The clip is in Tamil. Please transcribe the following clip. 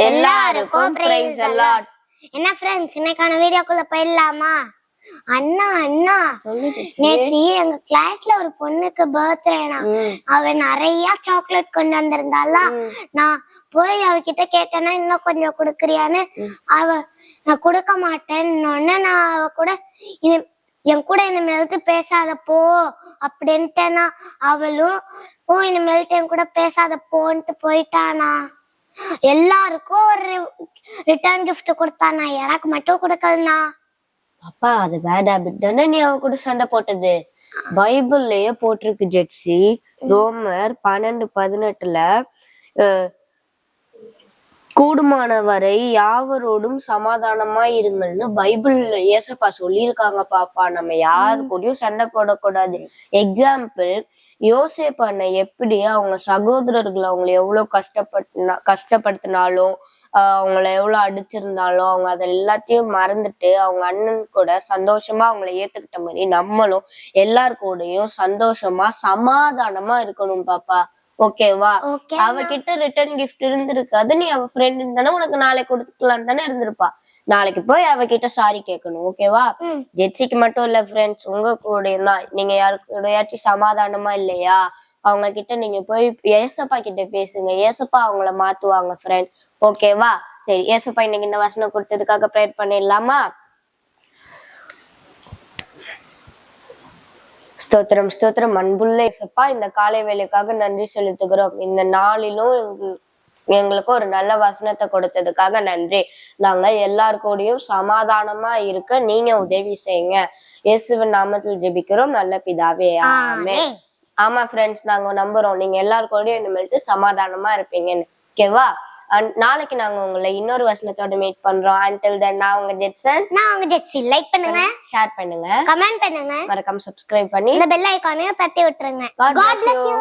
எல்லாருக்கும் the Lord. என்ன ஃப்ரெண்ட்ஸ் இன்னைக்கான வீடியோக்குள்ள போயிடலாமா? அண்ணா அண்ணா. நேத்து எங்க கிளாஸ்ல ஒரு பொண்ணுக்கு பர்த்டேனா. அவ நிறைய சாக்லேட் கொண்டு வந்திருந்தால நான் போய் அவகிட்ட கேட்டேன்னா இன்னும் கொஞ்சம் கொடுக்குறியான்னு? அவ நான் கொடுக்க மாட்டேன்னு நான் அவ கூட என் கூட இனிமேல்ட்டு பேசாத போ அப்படின்ட்டேனா அவளும் ஓ இனிமேல்ட்டு என் கூட பேசாத போன்ட்டு போயிட்டானா எல்லாருக்கும் ஒரு ரிட்டர்ன் கிஃப்ட் கொடுத்தானா? எனக்கு மட்டும் கொடுக்கலனா? அப்பா அது பேட் ஹேபிட் தானே நீ அவ கூட சண்டை போட்டது? பைபிள்லயே போட்டிருக்கு ஜெட்சி ரோமர் பன்னெண்டு பதினெட்டுல கூடுமானவரை கூடுமான வரை யாவரோடும் சமாதானமா இருங்கள்னு பைபிள்ல ஏசப்பா சொல்லியிருக்காங்க பாப்பா. நம்ம யாரு கூடயும் சண்டை போடக்கூடாது. எக்ஸாம்பிள் யோசேப் அண்ணன் எப்படி அவங்க சகோதரர்கள் அவங்களை எவ்வளவு கஷ்டப்படுத்தினா கஷ்டப்படுத்தினாலும் அவங்கள எவ்வளவு அடிச்சிருந்தாலும் அவங்க அதை எல்லாத்தையும் மறந்துட்டு அவங்க அண்ணன் கூட சந்தோஷமா அவங்கள ஏத்துக்கிட்ட மாதிரி நம்மளும் எல்லார் கூடயும் சந்தோஷமா சமாதானமா இருக்கணும் பாப்பா. ஓகேவா? ஓகே அவகிட்ட ரிட்டர்ன் கிஃப்ட் இருந்திருக்காது. நீ அவ ஃப்ரெண்ட் தானே உனக்கு நாளைக்கு கொடுத்துக்கலாம் தானே இருந்திருப்பா. நாளைக்கு போய் அவகிட்ட சாரி கேட்கணும் ஓகேவா? ம். ஜெட்சிக்கு மட்டும் இல்ல ஃப்ரெண்ட்ஸ் உங்க கூட தான். நீங்க யாருக்கூடயாச்சும் சமாதானமா இல்லையா? அவங்க கிட்ட நீங்க போய் ஏசப்பா கிட்ட பேசுங்க. ஏசப்பா அவங்கள மாத்துவாங்க ஃப்ரெண்ட் ஓகேவா? சரி ஏசப்பா இன்னைக்கு இந்த வசனம் கொடுத்ததுக்காக ப்ரேயர் பண்ணிடலாமா? ஸ்தோத்திரம் ஸ்தோத்திரம். அன்புள்ள இசப்பா இந்த காலை வேலைக்காக நன்றி செலுத்துகிறோம். இந்த நாளிலும் எங்க- எங்களுக்கு ஒரு நல்ல வசனத்தை கொடுத்ததுக்காக நன்றி. நாங்க எல்லார் கூடயும் சமாதானமா இருக்க நீங்க உதவி செய்யுங்க. இயேசுவின் நாமத்தில் ஜெபிக்கிறோம். நல்ல பிதாவே ஆமே. ஆமா ஃப்ரெண்ட்ஸ் நாங்க நம்புறோம். நீங்க எல்லார் கூடயும் இனிமேல்ட்டு சமாதானமா இருப்பீங்கன்னு. ஓகேவா? நாளைக்கு நாங்க உங்களை இன்னொரு வசனத்தோட மீட் பண்றோம். அன்டில் தென் நான் உங்க ஜெட்சன் நான் உங்க ஜெட்ஸி லைக் பண்ணுங்க. ஷேர் பண்ணுங்க. கமெண்ட் பண்ணுங்க. மறக்காம சப்ஸ்கிரைப் பண்ணி இந்த பெல் ஐகானையும் தட்டி விட்டுருங்க. Bless you. you.